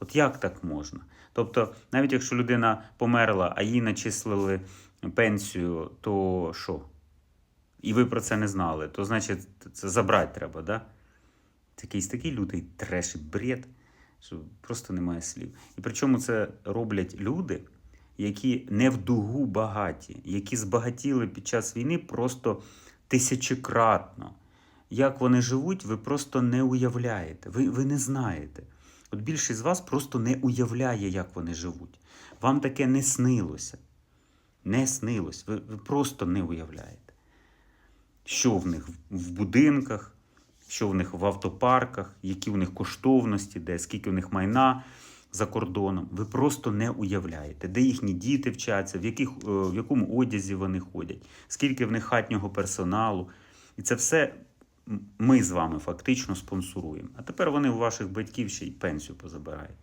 От як так можна? Тобто, навіть якщо людина померла, а їй начислили пенсію, то що? І ви про це не знали, то значить це забрати треба, да? Це якийсь такий лютий треш і бред, що просто немає слів. І причому це роблять люди, які не в дугу багаті, які збагатіли під час війни просто тисячекратно. Як вони живуть, ви просто не уявляєте. Ви, ви не знаєте. От більшість з вас просто не уявляє, як вони живуть. Вам таке не снилося. Не снилось. Ви, ви просто не уявляєте. Що в них в будинках, що в них в автопарках, які в них коштовності, де скільки в них майна за кордоном. Ви просто не уявляєте, де їхні діти вчаться, в, яких, е, в якому одязі вони ходять, скільки в них хатнього персоналу. І це все ми з вами фактично спонсоруємо. А тепер вони у ваших батьків ще й пенсію позабирають.